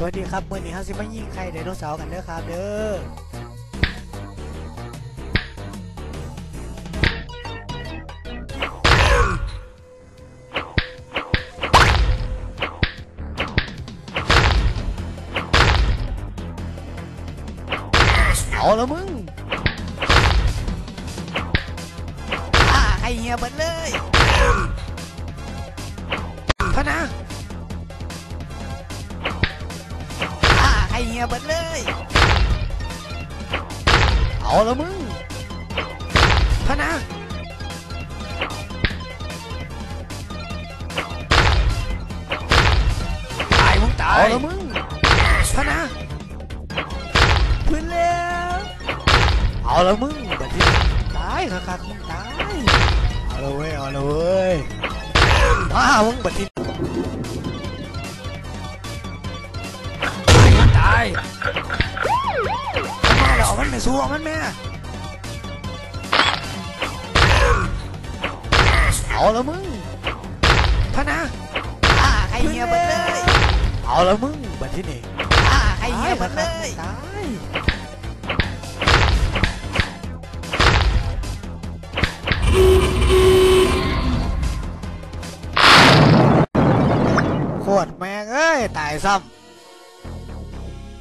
สวัสดีครับมื่อนี้เฮาสิมายิงไข่ไดโนเสาร์กันเด้อครับเด้อเอาละมึงอ่าให้เฮียเบิดเลยพะนะ ยเบิดเลย เอาละมึงพะนะตายมึงตายเอาละมึงพะนะพื้นแล้วเอาละมึงบัดนี้ตายคักๆมึงตายเอาละเว้ยเอาละเว้ยมามึงบัดนี้ มันตายมันมาแล้วมันไม่สู้มันแม่เอาละมึงพะนะอ่าให้เฮียเบิดเลยเอาละมึงบัดที่นี่อ่าให้เฮียเบิดเลยตายโคตรแม่งเอ้ยตายซ้ำ